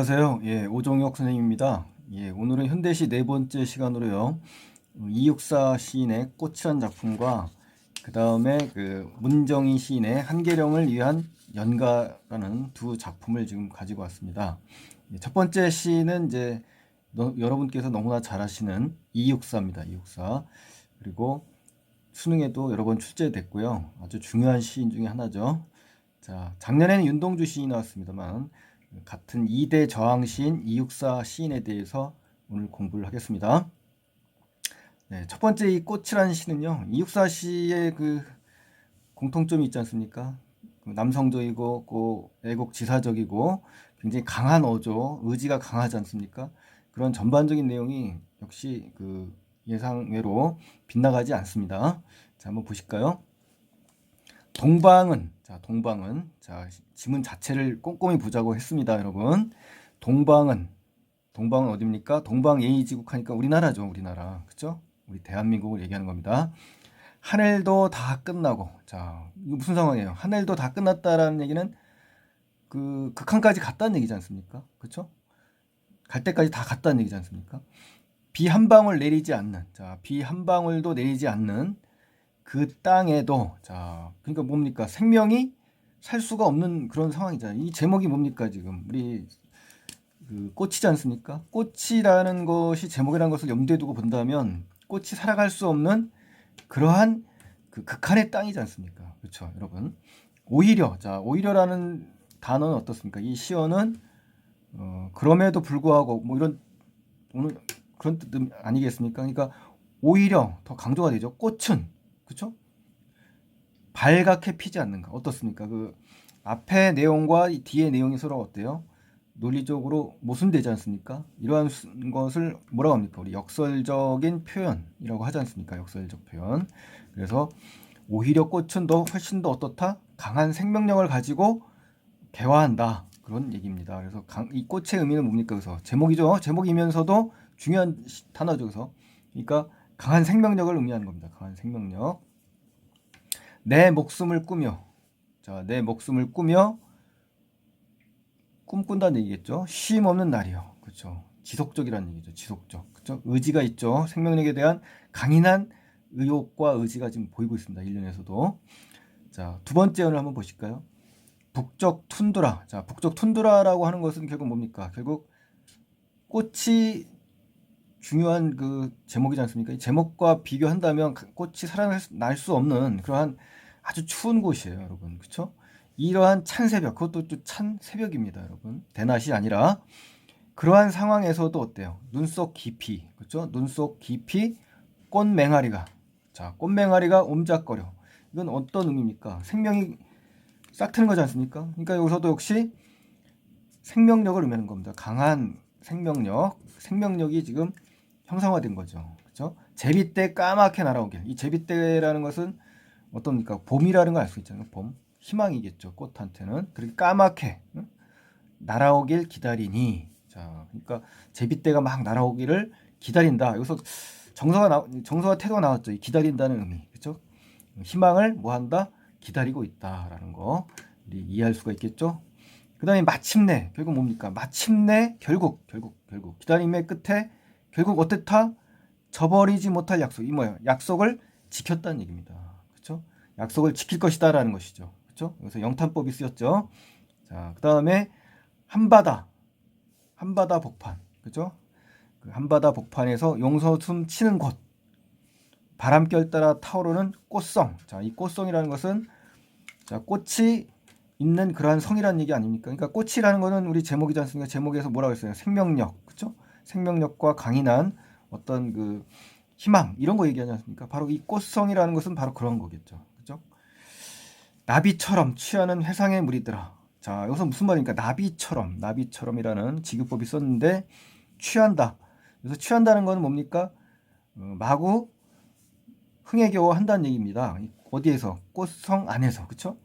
안녕하세요. 예, 오종혁 선생님입니다. 예, 오늘은 현대시 네 번째 시간으로요. 어, 이육사 시인의 꽃이란 작품과 그 다음에 그 문정희 시인의 한계령을 위한 연가라는 두 작품을 지금 가지고 왔습니다. 예, 첫 번째 시는 이제 너- 여러분께서 너무나 잘 아시는 이육사입니다. 이육사. 그리고 수능에도 여러 번 출제됐고요. 아주 중요한 시인 중에 하나죠. 자, 작년에는 윤동주 시인이 나왔습니다만 같은 2대 저항 시인 이육사 시인에 대해서 오늘 공부를 하겠습니다. 네, 첫 번째 이 꽃이라는 시는요. 이육사 시의 그 공통점이 있지 않습니까? 그 남성적이고 그 애국지사적이고 굉장히 강한 어조, 의지가 강하지 않습니까? 그런 전반적인 내용이 역시 그 예상외로 빗나가지 않습니다. 자, 한번 보실까요? 동방은 자 동방은 자 지문 자체를 꼼꼼히 보자고 했습니다 여러분. 동방은 동방은 어디입니까? 동방 예의지국 하니까 우리나라죠 우리나라. 그죠 우리 대한민국을 얘기하는 겁니다. 하늘도 다 끝나고 자 이거 무슨 상황이에요? 하늘도 다 끝났다라는 얘기는 그 극한까지 갔다는 얘기지 않습니까? 그렇죠 갈 때까지 다 갔다는 얘기지 않습니까? 비 한 방울 내리지 않는 자 비 한 방울도 내리지 않는 그 땅에도 자 그러니까 뭡니까 생명이 살 수가 없는 그런 상황이잖아요. 이 제목이 뭡니까 지금 우리 그 꽃이지 않습니까? 꽃이라는 것이 제목이라는 것을 염두에 두고 본다면 꽃이 살아갈 수 없는 그러한 그 극한의 땅이지 않습니까? 그렇죠, 여러분. 오히려 자 오히려라는 단어는 어떻습니까? 이 시어는 어, 그럼에도 불구하고 뭐 이런 오늘 그런 뜻 아니겠습니까? 그러니까 오히려 더 강조가 되죠. 꽃은 그렇죠? 발갛게 피지 않는가 어떻습니까? 그 앞에 내용과 이 뒤에 내용이 서로 어때요? 논리적으로 모순되지 않습니까? 이러한 수- 것을 뭐라고 합니까? 우리 역설적인 표현이라고 하지 않습니까? 역설적 표현. 그래서 오히려 꽃은 더 훨씬 더 어떻다? 강한 생명력을 가지고 개화한다. 그런 얘기입니다. 그래서 강- 이 꽃의 의미는 뭡니까? 그래서 제목이죠. 제목이면서도 중요한 시- 단어죠. 그래서 그러니까 강한 생명력을 의미하는 겁니다. 강한 생명력. 내 목숨을 꾸며 자, 내 목숨을 꾸며 꿈꾼다는 얘기겠죠. 쉼 없는 날이요. 그렇죠. 지속적이라는 얘기죠. 지속적. 그렇죠? 의지가 있죠. 생명력에 대한 강인한 의욕과 의지가 지금 보이고 있습니다. 1년에서도. 자, 두 번째 연을 한번 보실까요? 북적 툰드라. 자, 북적 툰드라라고 하는 것은 결국 뭡니까? 결국 꽃이 중요한 그 제목이지 않습니까? 이 제목과 비교한다면 꽃이 살아날 수 없는 그러한 아주 추운 곳이에요, 여러분. 그렇죠? 이러한 찬 새벽, 그것도 또 찬 새벽입니다, 여러분. 대낮이 아니라 그러한 상황에서도 어때요? 눈 속 깊이, 그렇죠? 눈 속 깊이 꽃맹아리가 자, 꽃맹아리가 옴작거려. 이건 어떤 의미입니까? 생명이 싹 트는 거지 않습니까? 그러니까 여기서도 역시 생명력을 의미하는 겁니다. 강한 생명력, 생명력이 지금 형상화된 거죠. 그렇죠? 제비때 까맣게 날아오길. 이 제비때라는 것은 어떻습니까? 봄이라는 걸 알 수 있잖아요. 봄. 희망이겠죠. 꽃한테는. 그렇게 까맣게 응? 날아오길 기다리니. 자, 그러니까 제비때가 막 날아오기를 기다린다. 여기서 정서가 나, 정서와 태도가 나왔죠. 이 기다린다는 의미. 그렇죠? 희망을 뭐 한다? 기다리고 있다라는 거. 우리 이해할 수가 있겠죠? 그다음에 마침내 결국 뭡니까? 마침내 결국 결국 결국 기다림의 끝에 결국 어땠다? 저버리지 못할 약속. 이 뭐예요? 약속을 지켰다는 얘기입니다. 그렇죠? 약속을 지킬 것이다라는 것이죠. 그렇죠? 여기서 영탄법이 쓰였죠. 자, 그다음에 한바다. 한바다 복판. 그렇죠? 그 한바다 복판에서 용서숨 치는 곳. 바람결 따라 타오르는 꽃성. 자, 이 꽃성이라는 것은 자, 꽃이 있는 그러한 성이라는 얘기 아닙니까? 그러니까 꽃이라는 거는 우리 제목이지 않습니까? 제목에서 뭐라고 했어요? 생명력. 그렇죠? 생명력과 강인한 어떤 그 희망 이런 거 얘기하지 않습니까? 바로 이 꽃성이라는 것은 바로 그런 거겠죠. 그죠? 나비처럼 취하는 회상의 무리들아. 자, 여기서 무슨 말입니까? 나비처럼, 나비처럼이라는 지교법이 썼는데 취한다. 그래서 취한다는 것은 뭡니까? 어, 마구 흥에 겨워 한다는 얘기입니다. 어디에서? 꽃성 안에서. 그쵸?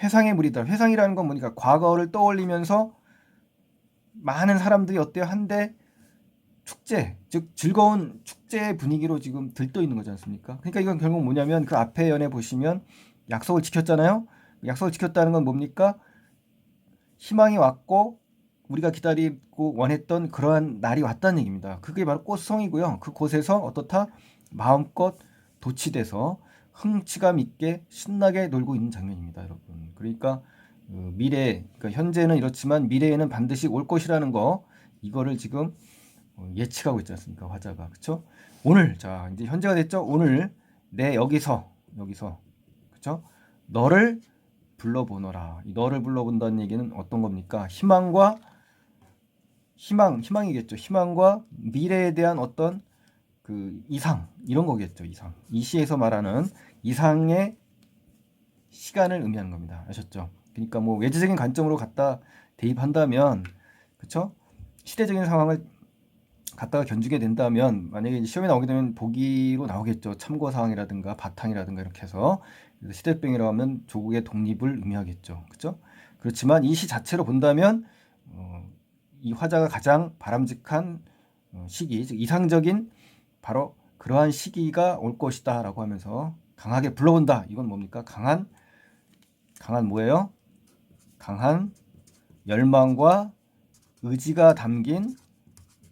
회상의 무리들. 회상이라는 건 뭐니까? 과거를 떠올리면서 많은 사람들이 어때요? 한데 축제, 즉 즐거운 축제 분위기로 지금 들떠 있는 거지 않습니까? 그러니까 이건 결국 뭐냐면 그 앞에 연에 보시면 약속을 지켰잖아요. 약속을 지켰다는 건 뭡니까? 희망이 왔고 우리가 기다리고 원했던 그러한 날이 왔다는 얘기입니다. 그게 바로 꽃성이고요. 그곳에서 어떻다 마음껏 도취돼서 흥치감 있게 신나게 놀고 있는 장면입니다, 여러분. 그러니까 어, 미래, 그러니까 현재는 이렇지만 미래에는 반드시 올 것이라는 거 이거를 지금 어, 예측하고 있지 않습니까, 화자가 그렇죠? 오늘 자 이제 현재가 됐죠. 오늘 내 여기서 여기서 그렇죠? 너를 불러보너라. 이 너를 불러본다는 얘기는 어떤 겁니까? 희망과 희망, 희망이겠죠. 희망과 미래에 대한 어떤 그 이상 이런 거겠죠. 이상. 이 시에서 말하는 이상의 시간을 의미하는 겁니다. 아셨죠? 그러니까 뭐 외제적인 관점으로 갖다 대입한다면 그렇죠? 시대적인 상황을 갖다가 견주게 된다면 만약에 시험에 나오게 되면 보기로 나오겠죠. 참고 사항이라든가 바탕이라든가 이렇게 해서 그래서 시대병이라고 하면 조국의 독립을 의미하겠죠. 그렇죠? 그렇지만 이 시 자체로 본다면 어, 이 화자가 가장 바람직한 어, 시기, 즉 이상적인 바로 그러한 시기가 올 것이다라고 하면서 강하게 불러본다. 이건 뭡니까? 강한 강한 뭐예요? 강한 열망과 의지가 담긴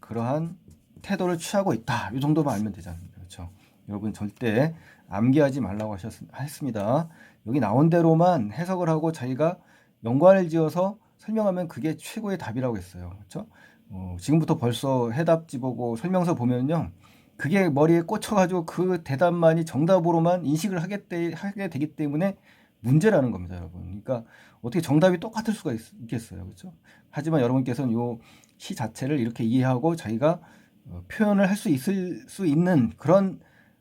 그러한 태도를 취하고 있다. 이 정도만 알면 되잖아요. 그렇죠? 여러분 절대 암기하지 말라고 하셨, 했습니다. 여기 나온 대로만 해석을 하고 자기가 연관을 지어서 설명하면 그게 최고의 답이라고 했어요. 그렇죠? 어, 지금부터 벌써 해답지 보고 설명서 보면요. 그게 머리에 꽂혀가지고 그 대답만이 정답으로만 인식을 되, 하게 되기 때문에 문제라는 겁니다, 여러분. 그러니까 어떻게 정답이 똑같을 수가 있, 겠어요 그렇죠? 하지만 여러분께서는 요 시 자체를 이렇게 이해하고 자기가 어, 표현을 할 수 있을 수 있는 그런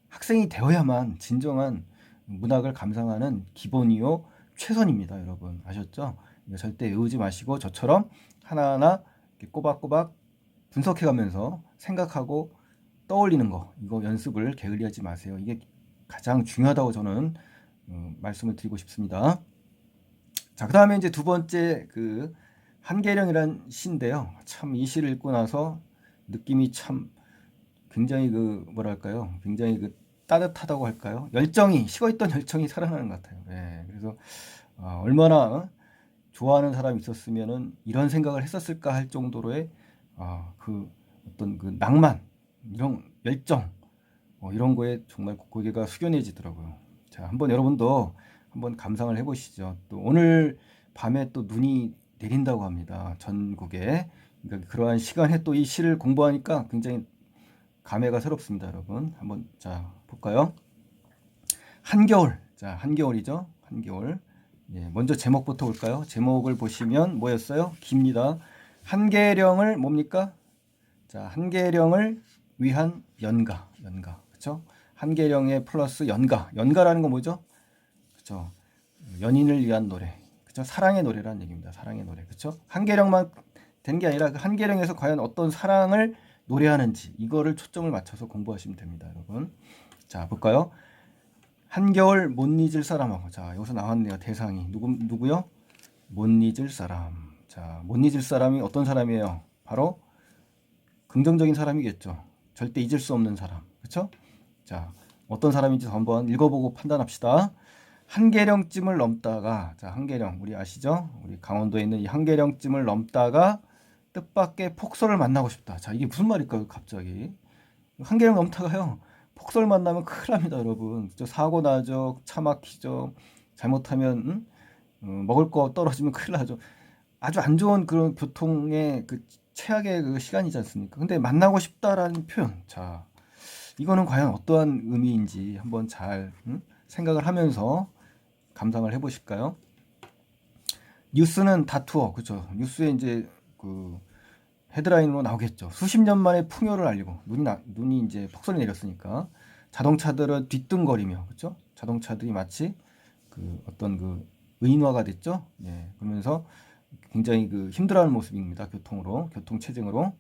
학생이 되어야만 진정한 문학을 감상하는 기본이요 최선입니다, 여러분. 아셨죠? 절대 외우지 마시고 저처럼 하나하나 꼬박꼬박 분석해가면서 생각하고 떠올리는 거 이거 연습을 게을리하지 마세요. 이게 가장 중요하다고 저는 어, 말씀을 드리고 싶습니다. 자, 그 다음에 이제 두 번째 그 한계령이란 시인데요. 참 이 시를 읽고 나서 느낌이 참 굉장히 그 뭐랄까요? 굉장히 그 따뜻하다고 할까요? 열정이 식어있던 열정이 살아나는 것 같아요. 예, 그래서 어, 얼마나 좋아하는 사람이 있었으면은 이런 생각을 했었을까 할 정도로의 어, 그 어떤 그 낭만 이런 열정 어, 이런 거에 정말 고개가 숙연해지더라고요. 자, 한번 여러분도 한번 감상을 해보시죠. 또 오늘 밤에 또 눈이 내린다고 합니다. 전국에. 그러니까 그러한 시간에 또 이 시를 공부하니까 굉장히 감회가 새롭습니다, 여러분. 한번 자 볼까요? 한겨울. 자, 한겨울이죠. 한겨울. 예, 먼저 제목부터 볼까요? 제목을 보시면 뭐였어요? 깁니다. 한계령을 뭡니까? 자, 한계령을 위한 연가, 연가, 그렇죠? 한계령의 플러스 연가, 연가라는 건 뭐죠? 그렇죠? 연인을 위한 노래, 그렇죠? 사랑의 노래라는 얘기입니다. 사랑의 노래, 그렇죠? 한계령만 된 게 아니라 그 한계령에서 과연 어떤 사랑을 노래하는지 이거를 초점을 맞춰서 공부하시면 됩니다, 여러분. 자, 볼까요? 한겨울 못 잊을 사람하고 자 여기서 나왔네요 대상이 누구 누구요? 못 잊을 사람. 자, 못 잊을 사람이 어떤 사람이에요? 바로 긍정적인 사람이겠죠. 절대 잊을 수 없는 사람. 그렇죠? 자, 어떤 사람인지 한번 읽어보고 판단합시다. 한계령쯤을 넘다가 자, 한계령 우리 아시죠? 우리 강원도에 있는 이 한계령쯤을 넘다가 뜻밖의 폭설을 만나고 싶다. 자, 이게 무슨 말일까요? 갑자기. 한계령 넘다가요. 폭설 만나면 큰일 납니다, 여러분. 저 사고 나죠. 차 막히죠. 잘못하면 응? 어, 먹을 거 떨어지면 큰일 나죠. 아주 안 좋은 그런 교통의 그 최악의 그 시간이지 않습니까? 근데 만나고 싶다라는 표현. 자, 이거는 과연 어떠한 의미인지 한번 잘 응? 생각을 하면서 감상을 해 보실까요? 뉴스는 다투어. 그죠 뉴스에 이제 그 헤드라인으로 나오겠죠. 수십 년 만에 풍요를 알리고 눈이 나, 눈이 이제 폭설이 내렸으니까 자동차들은 뒤뚱거리며 그렇죠? 자동차들이 마치 그 어떤 그 의인화가 됐죠. 예. 그러면서 굉장히 그 힘들어하는 모습입니다. 교통으로 교통 체증으로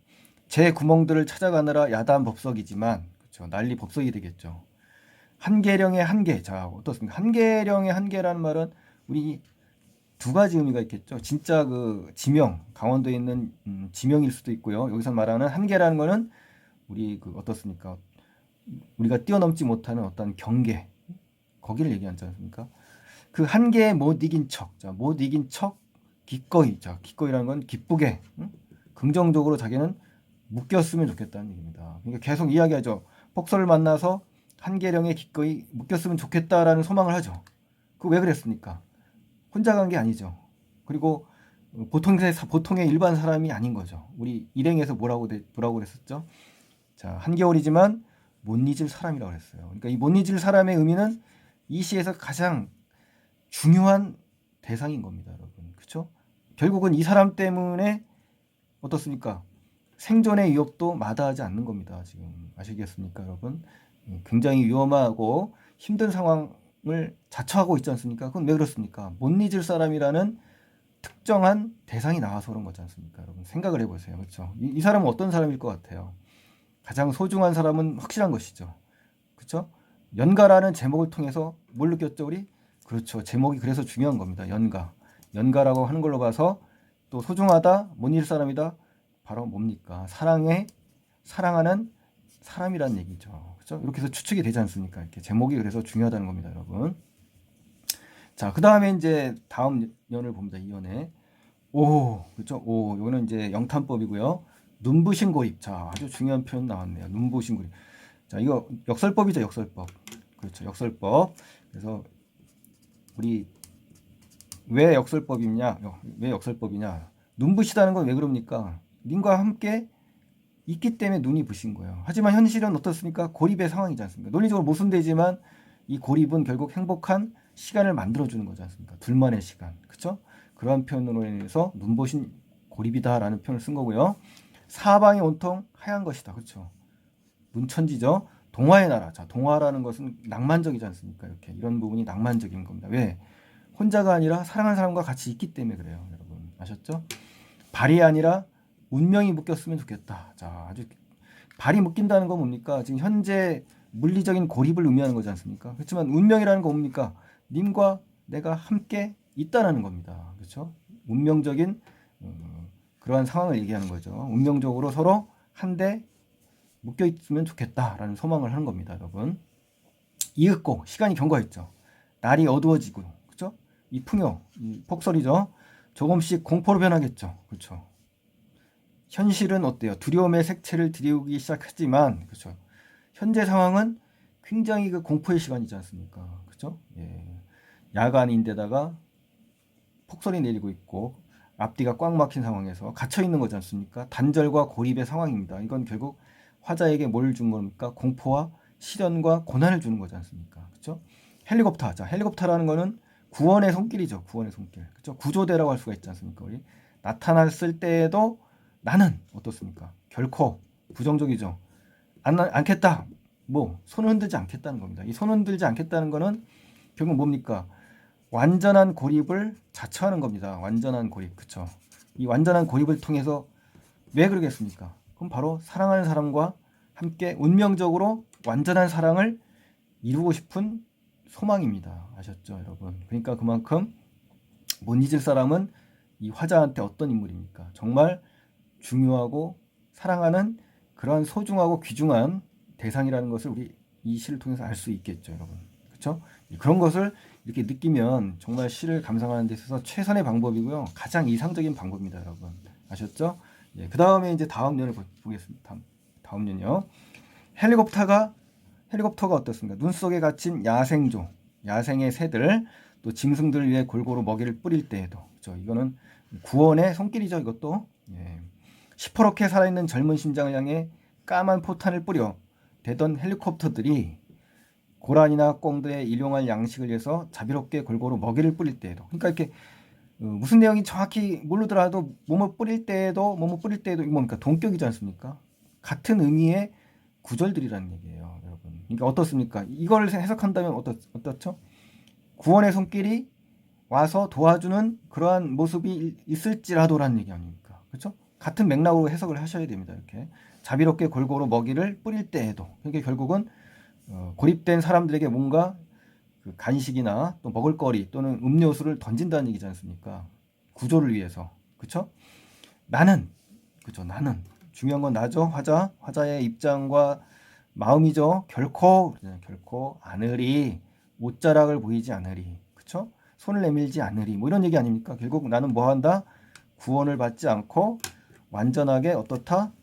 제 구멍들을 찾아가느라 야단 법석이지만 그렇죠. 난리 법석이 되겠죠. 한계령의 한계. 자, 어떻습니까? 한계령의 한계라는 말은 우리 두 가지 의미가 있겠죠. 진짜 그 지명, 강원도에 있는 음, 지명일 수도 있고요. 여기서 말하는 한계라는 거는 우리 그 어떻습니까? 우리가 뛰어넘지 못하는 어떤 경계, 거기를 얘기하지 않습니까? 그 한계에 못 이긴 척, 자, 못 이긴 척, 기꺼이, 자, 기꺼이라는 건 기쁘게, 응? 긍정적으로 자기는 묶였으면 좋겠다는 얘기입니다. 그러니까 계속 이야기하죠. 폭설을 만나서 한계령에 기꺼이 묶였으면 좋겠다라는 소망을 하죠. 그 왜 그랬습니까? 혼자 간 게 아니죠. 그리고 보통의 보통의 일반 사람이 아닌 거죠. 우리 일행에서 뭐라고 돼- 뭐라고 그랬었죠? 자 한겨울이지만 못 잊을 사람이라고 그랬어요. 그러니까 이 못 잊을 사람의 의미는 이 시에서 가장 중요한 대상인 겁니다, 여러분. 그렇죠? 결국은 이 사람 때문에 어떻습니까? 생존의 위협도 마다하지 않는 겁니다. 지금 아시겠습니까, 여러분? 음, 굉장히 위험하고 힘든 상황을 자처하고 있지 않습니까? 그건 왜 그렇습니까? 못 잊을 사람이라는 특정한 대상이 나와서 그런 거지 않습니까? 여러분 생각을 해보세요. 그렇죠? 이, 이 사람은 어떤 사람일 것 같아요? 가장 소중한 사람은 확실한 것이죠. 그렇죠? 연가라는 제목을 통해서 뭘 느꼈죠, 우리? 그렇죠. 제목이 그래서 중요한 겁니다. 연가. 연가라고 하는 걸로 봐서 또 소중하다, 못 잊을 사람이다. 바로 뭡니까? 사랑에 사랑하는 사람이란 얘기죠. 그렇죠? 이렇게 해서 추측이 되지 않습니까? 이렇게 제목이 그래서 중요하다는 겁니다, 여러분. 자, 그 다음에 이제 다음 연을 봅니다. 이 연에. 오, 그렇죠? 오, 이거는 이제 영탄법이고요. 눈부신 고립. 자, 아주 중요한 표현 나왔네요. 눈부신 고립. 자, 이거 역설법이죠, 역설법. 그렇죠, 역설법. 그래서 우리 왜 역설법이냐? 왜 역설법이냐? 눈부시다는 건 왜 그럽니까? 님과 함께 있기 때문에 눈이 부신 거예요. 하지만 현실은 어떻습니까? 고립의 상황이지 않습니까? 논리적으로 모순되지만 이 고립은 결국 행복한 시간을 만들어주는 거지 않습니까? 둘만의 시간. 그쵸? 그러한 표현으로 인해서 눈부신 고립이다라는 표현을 쓴 거고요. 사방이 온통 하얀 것이다. 그렇죠? 문천지죠. 동화의 나라. 자, 동화라는 것은 낭만적이지 않습니까? 이렇게 이런 부분이 낭만적인 겁니다. 왜? 혼자가 아니라 사랑하는 사람과 같이 있기 때문에 그래요. 여러분 아셨죠? 발이 아니라 운명이 묶였으면 좋겠다. 자, 아주 발이 묶인다는 건 뭡니까? 지금 현재 물리적인 고립을 의미하는 거지 않습니까? 그렇지만 운명이라는 건 뭡니까? 님과 내가 함께 있다라는 겁니다. 그렇죠? 운명적인 어, 그러한 상황을 얘기하는 거죠. 운명적으로 서로 한데 묶여 있으면 좋겠다라는 소망을 하는 겁니다, 여러분. 이윽고 시간이 경과했죠. 날이 어두워지고, 그렇죠? 이 풍요, 이 폭설이죠. 조금씩 공포로 변하겠죠, 그렇죠? 현실은 어때요? 두려움의 색채를 들이우기 시작하지만, 그렇죠? 현재 상황은 굉장히 그 공포의 시간이지 않습니까? 그렇죠? 예. 야간인데다가 폭설이 내리고 있고 앞뒤가 꽉 막힌 상황에서 갇혀 있는 거지 않습니까? 단절과 고립의 상황입니다. 이건 결국 화자에게 뭘 준 겁니까? 공포와 시련과 고난을 주는 거지 않습니까? 그렇죠? 헬리콥터 자, 헬리콥터라는 거는 구원의 손길이죠. 구원의 손길. 그렇죠? 구조대라고 할 수가 있지 않습니까? 우리 나타났을 때에도 나는 어떻습니까? 결코 부정적이죠. 안 않겠다. 뭐 손을 흔들지 않겠다는 겁니다. 이손 흔들지 않겠다는 거는 결국 뭡니까? 완전한 고립을 자처하는 겁니다. 완전한 고립. 그쵸? 이 완전한 고립을 통해서 왜 그러겠습니까? 그럼 바로 사랑하는 사람과 함께 운명적으로 완전한 사랑을 이루고 싶은 소망입니다. 아셨죠, 여러분? 그러니까 그만큼 못 잊을 사람은 이 화자한테 어떤 인물입니까? 정말 중요하고 사랑하는 그러한 소중하고 귀중한 대상이라는 것을 우리 이 시를 통해서 알 수 있겠죠, 여러분. 그렇죠? 그런 것을 이렇게 느끼면 정말 시를 감상하는 데 있어서 최선의 방법이고요. 가장 이상적인 방법입니다, 여러분. 아셨죠? 예, 그 다음에 이제 다음 년을 보- 보겠습니다. 다음, 다음 년요. 헬리콥터가 헬리콥터가 어떻습니까? 눈 속에 갇힌 야생조, 야생의 새들, 또 짐승들을 위해 골고루 먹이를 뿌릴 때에도, 그렇죠? 이거는 구원의 손길이죠, 이것도. 예. 시퍼렇게 살아있는 젊은 심장을 향해 까만 포탄을 뿌려 대던 헬리콥터들이 고란이나 꽁들의 일용할 양식을 위해서 자비롭게 골고루 먹이를 뿌릴 때에도 그러니까 이렇게 어, 무슨 내용이 정확히 모르더라도 뭐뭐 뿌릴 때에도 뭐뭐 뿌릴 때에도 뭡니까 동격이지 않습니까? 같은 의미의 구절들이라는 얘기예요, 여러분. 그러니까 어떻습니까? 이걸 해석한다면 어떻 어떻죠? 구원의 손길이 와서 도와주는 그러한 모습이 있을지라도라는 얘기 아닙니까? 그렇죠? 같은 맥락으로 해석을 하셔야 됩니다. 이렇게 자비롭게 골고루 먹이를 뿌릴 때에도 그러니까 결국은 어, 고립된 사람들에게 뭔가 그 간식이나 또 먹을거리 또는 음료수를 던진다는 얘기지 않습니까? 구조를 위해서 그렇죠? 나는 그렇죠 나는 중요한 건 나죠 화자 화자의 입장과 마음이죠 결코 결코 않으리 옷자락을 보이지 않으리 그렇죠? 손을 내밀지 않으리 뭐 이런 얘기 아닙니까? 결국 나는 뭐 한다 구원을 받지 않고 완전하게 어떻다?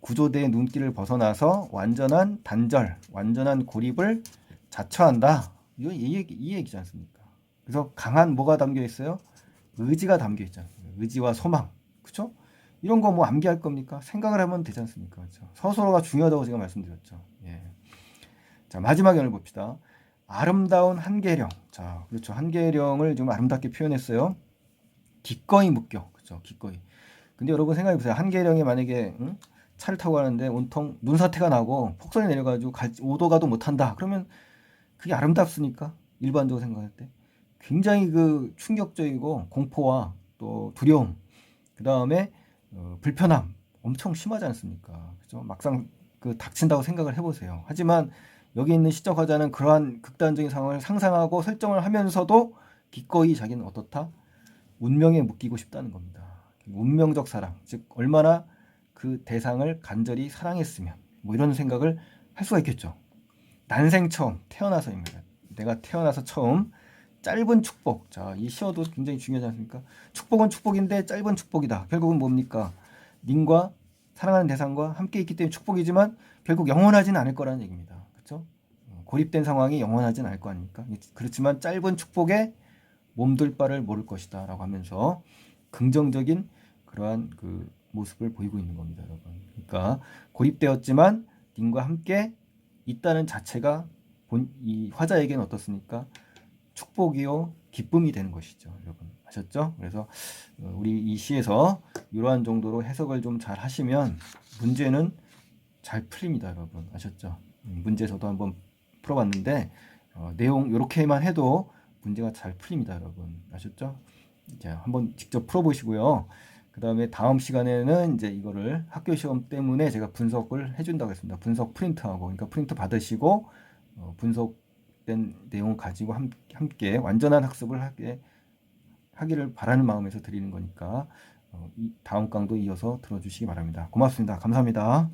구조대의 눈길을 벗어나서 완전한 단절, 완전한 고립을 자처한다. 이거 이, 얘기, 이 얘기지 않습니까? 그래서 강한 뭐가 담겨 있어요? 의지가 담겨 않습니까? 의지와 소망. 그쵸? 이런 거 뭐 암기할 겁니까? 생각을 하면 되지 않습니까? 그렇죠? 서술어가 중요하다고 제가 말씀드렸죠. 예. 자, 마지막 연을 봅시다. 아름다운 한계령. 자, 그렇죠. 한계령을 좀 아름답게 표현했어요. 기꺼이 묶여. 그렇죠. 기꺼이. 근데 여러분 생각해 보세요. 한계령이 만약에 응? 차를 타고 가는데 온통 눈사태가 나고 폭설이 내려가지고 갈, 오도 가도 못한다. 그러면 그게 아름답습니까? 일반적으로 생각할 때. 굉장히 그 충격적이고 공포와 또 두려움, 그 다음에 어, 불편함 엄청 심하지 않습니까? 그죠? 막상 그 닥친다고 생각을 해보세요. 하지만 여기 있는 시적 화자는 그러한 극단적인 상황을 상상하고 설정을 하면서도 기꺼이 자기는 어떻다? 운명에 묶이고 싶다는 겁니다. 운명적 사랑, 즉 얼마나 그 대상을 간절히 사랑했으면 뭐 이런 생각을 할 수가 있겠죠. 난생 처음 태어나서입니다. 내가 태어나서 처음 짧은 축복. 자, 이 시어도 굉장히 중요하지 않습니까? 축복은 축복인데 짧은 축복이다. 결국은 뭡니까? 님과 사랑하는 대상과 함께 있기 때문에 축복이지만 결국 영원하지는 않을 거라는 얘기입니다. 그렇죠? 고립된 상황이 영원하지는 않을 거 아닙니까? 그렇지만 짧은 축복에 몸둘 바를 모를 것이다라고 하면서 긍정적인 그러한 그 모습을 보이고 있는 겁니다, 여러분. 그러니까 고립되었지만 님과 함께 있다는 자체가 본, 이 화자에게는 어떻습니까? 축복이요 기쁨이 되는 것이죠, 여러분 아셨죠? 그래서 어, 우리 이 시에서 이러한 정도로 해석을 좀 잘 하시면 문제는 잘 풀립니다, 여러분 아셨죠? 음, 문제 저도 한번 풀어봤는데 어, 내용 이렇게만 해도 문제가 잘 풀립니다, 여러분 아셨죠? 이제 한번 직접 풀어보시고요. 그 다음에 다음 시간에는 이제 이거를 학교 시험 때문에 제가 분석을 해준다고 했습니다. 분석 프린트하고, 그러니까 프린트 받으시고, 어, 분석된 내용을 가지고 함, 함께 완전한 학습을 하게, 하기를 바라는 마음에서 드리는 거니까, 어, 이 다음 강도 이어서 들어주시기 바랍니다. 고맙습니다. 감사합니다.